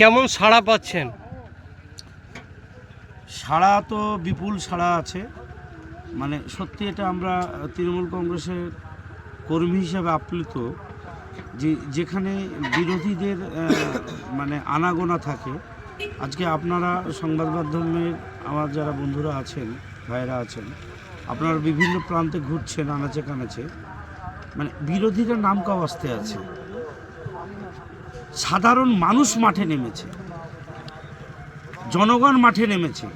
কেমন সাড়া পাচ্ছেন? সাড়া তো বিপুল সাড়া আছে। মানে সত্যি এটা আমরা তৃণমূল কংগ্রেসের কর্মী হিসাবে আপ্লুত যে যেখানে বিরোধীদের মানে আনাগোনা থাকে। আজকে আপনারা সংবাদ মাধ্যমের আমার যারা বন্ধুরা আছেন ভাইরা আছেন, আপনারা বিভিন্ন প্রান্তে ঘুরছেন, আনাচে কানাচে। মানে বিরোধীরা নাম কাওয়াস্তে আছে। সাধারণ মানুষ মাঠে নেমেছে। জনগণ মাঠে নেমেছে।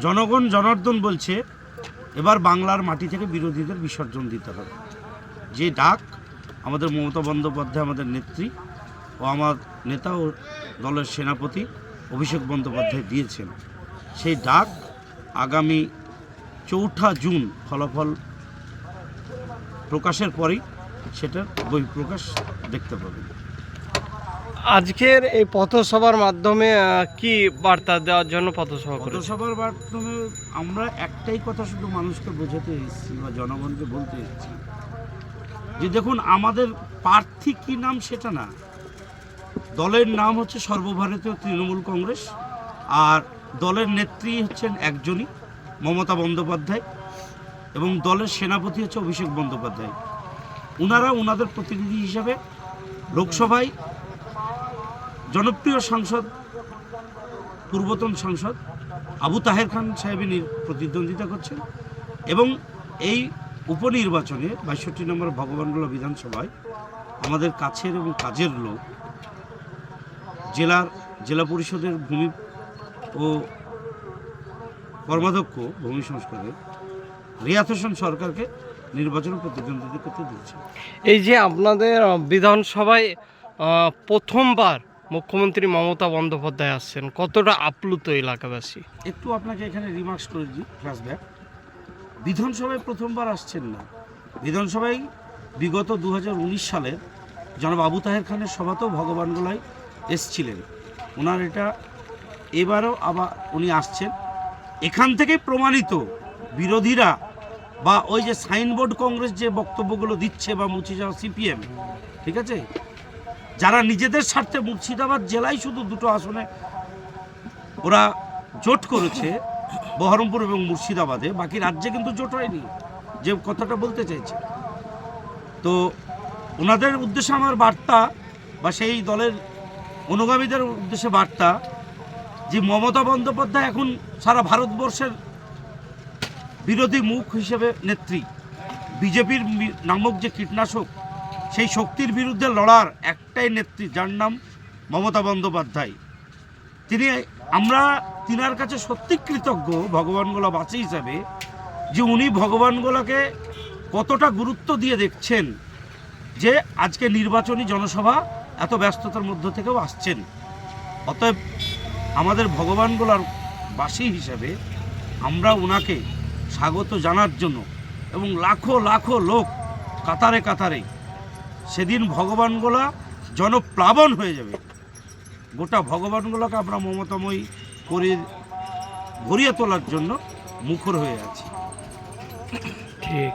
জনগণ, জনার্দন বলছে, এবার বাংলার মাটি থেকে বিরোধীদের বিসর্জন দিতে হবে। যে ডাক আমাদের মমতা বন্দ্যোপাধ্যায়, আমাদের নেত্রী ও আমার নেতা ও দলের সেনাপতি অভিষেক বন্দ্যোপাধ্যায় দিয়েছেন, সেই ডাক আগামী চৌঠা জুন ফলাফল প্রকাশের পরেই সেটার বহিঃপ্রকাশ দেখতে পাবেন। আজকের এই পথসভার মাধ্যমে কি বার্তা দেওয়ার জন্য পথসভা পথসভার মাধ্যমে আমরা একটাই কথা শুধু মানুষকে বোঝাতে এসেছি বা জনগণকে বলতে এসেছি। যে দেখুন, আমাদের প্রার্থী কি নাম সেটা না। দলের নাম হচ্ছে সর্বভারতীয় তৃণমূল কংগ্রেস আর দলের নেত্রী হচ্ছেন একজনই, মমতা বন্দ্যোপাধ্যায় এবং দলের সেনাপতি হচ্ছে অভিষেক বন্দ্যোপাধ্যায়। ওনারা ওনাদের প্রতিনিধি হিসাবে লোকসভায় জনপ্রিয় সাংসদ, পূর্বতন সাংসদ আবু তাহের খান সাহেবের প্রতিদ্বন্দ্বিতা করছেন এবং এই উপনির্বাচনে বাইষট্টি নম্বর ভগবানগোলা বিধানসভায় আমাদের কাছের এবং কাজের লোক জেলার জেলা পরিষদের ভূমি ও কর্মাধ্যক্ষ, ভূমি সংস্কারের রিয়াত হোসেন সরকারকে নির্বাচনে প্রতিদ্বন্দ্বিতা করতে দিচ্ছে এই যে আপনাদের বিধানসভায় প্রথমবার মুখ্যমন্ত্রী মমতা বন্দ্যোপাধ্যায় আসছেন, কতটা আপ্লুত এলাকাবাসী? একটু আপনাকে এখানে রিমার্কস করে দিই ফ্ল্যাশব্যাক বিধানসভায় প্রথমবার আসছেন না। বিধানসভায় বিগত দু সালের জনাব আবু তাহের খানের সভাতেও ভগবানগোলায় এসছিলেন। ওনার এটা এবারও আবার উনি আসছেন। এখান থেকেই প্রমাণিত বিরোধীরা বা ওই যে সাইনবোর্ড কংগ্রেস যে বক্তব্যগুলো দিচ্ছে বা মুছে যাওয়া সিপিএম, ঠিক আছে? যারা নিজেদের স্বার্থে মুর্শিদাবাদ জেলায় শুধু দুটো আসনে ওরা জোট করেছে, বহরমপুর এবং মুর্শিদাবাদে, বাকি রাজ্যে কিন্তু জোট হয়নি, যে কথাটা বলতে চাইছে। তো ওনাদের উদ্দেশ্যে আমার বার্তা বা সেই দলের অনুগামীদের উদ্দেশ্যে বার্তা যে মমতা বন্দ্যোপাধ্যায় এখন সারা ভারতবর্ষের বিরোধী মুখ হিসেবে নেত্রী। বিজেপির নামক যে কীটনাশক সেই শক্তির বিরুদ্ধে লড়ার একটাই নেত্রী, যার নাম মমতা বন্দ্যোপাধ্যায়। তিনি, আমরা তিনার কাছে সত্যি কৃতজ্ঞ ভগবানগোলা বাঁচি হিসাবে, যে উনি ভগবানগোলাকে কতটা গুরুত্ব দিয়ে দেখছেন যে আজকে নির্বাচনী জনসভা এত ব্যস্ততার মধ্য থেকেও আসছেন। অতএব আমাদের ভগবানগোলার বাসী হিসাবে আমরা ওনাকে স্বাগত জানার জন্য এবং লাখো লাখো লোক কাতারে কাতারে সেদিন ভগবানগোলা জনপ্লাবন হয়ে যাবে। গোটা ভগবানগুলোকে আমরা মমতাময়ী করে ভরিয়ে তোলার জন্য মুখর হয়ে আছি। ঠিক।